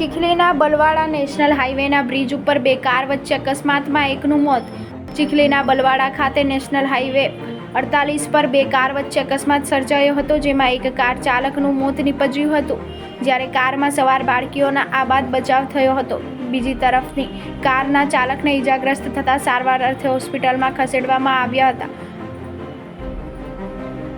ચીખલીના Balwada national હાઈવેના bridge ઉપર બે car વચ્ચે અકસ્માતમાં એકનું મોત. ચીખલીના બલવાડા ખાતે નેશનલ હાઈવે અડતાલીસ પર બે કાર વચ્ચે અકસ્માત સર્જાયો હતો, જેમાં એક કાર ચાલકનું મોત નીપજ્યું હતું. જ્યારે કારમાં સવાર બાળકીઓના આબાદ બચાવ થયો હતો. બીજી તરફની કારના ચાલકને ઈજાગ્રસ્ત થતાં સારવાર અર્થે હોસ્પિટલમાં ખસેડવામાં આવ્યા હતા.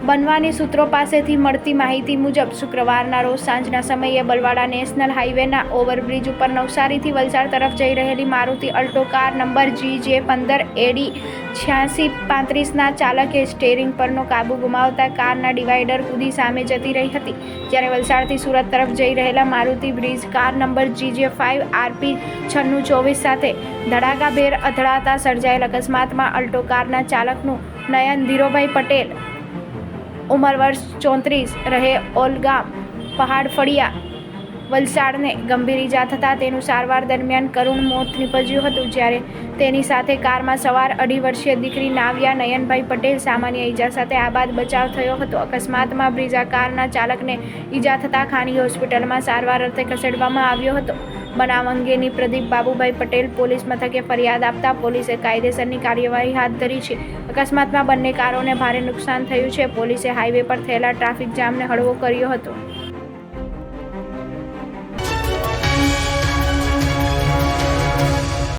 બનવાની સૂત્રો પાસેથી મળતી માહિતી મુજબ, શુક્રવારના રોજ સાંજના સમયે બલવાડા નેશનલ હાઈવેના ઓવરબ્રિજ ઉપર નવસારીથી વલસાડ તરફ જઈ રહેલી Maruti alto car number G J પંદર એડી છ્યાસી પાંત્રીસના ચાલકે સ્ટેરિંગ પરનો કાબુ ગુમાવતા કારના ડિવાઈડર કૂદી સામે જતી રહી હતી. જ્યારે વલસાડથી સુરત તરફ જઈ રહેલા Maruti bridge car number G J five RP છન્નું ચોવીસ સાથે ધડાકાભેર અથડાતા સર્જાયેલ અકસ્માતમાં અલ્ટો કારના ચાલકનું નયન ધીરોભાઈ પટેલ ઉંમર વર્ષ ચોત્રીસ રહે ઓલગામ પહાડ ફળિયા. વલસાડને ગંભીર ઈજા થતાં તેનું સારવાર દરમિયાન કરુણ મોત નીપજ્યું હતું જ્યારે તેની સાથે કારમાં સવાર અઢી વર્ષીય દીકરી નાવ્યા નયનભાઈ પટેલ સામાન્ય ઈજા સાથે આ બાદ બચાવ થયો હતો. અકસ્માતમાં બ્રિઝા કારના ચાલકને ઈજા થતાં ખાનગી હોસ્પિટલમાં સારવાર અર્થે ખસેડવામાં આવ્યો હતો. બનાવ અંગેની પ્રદીપ બાબુભાઈ પટેલ પોલીસ મથકે ફરિયાદ આપતા પોલીસે કાયદેસરની કાર્યવાહી હાથ ધરી છે. અકસ્માતમાં બંને કારોને ભારે નુકસાન થયું છે. પોલીસે હાઈવે પર થયેલા ટ્રાફિક જામને હળવો કર્યો હતો.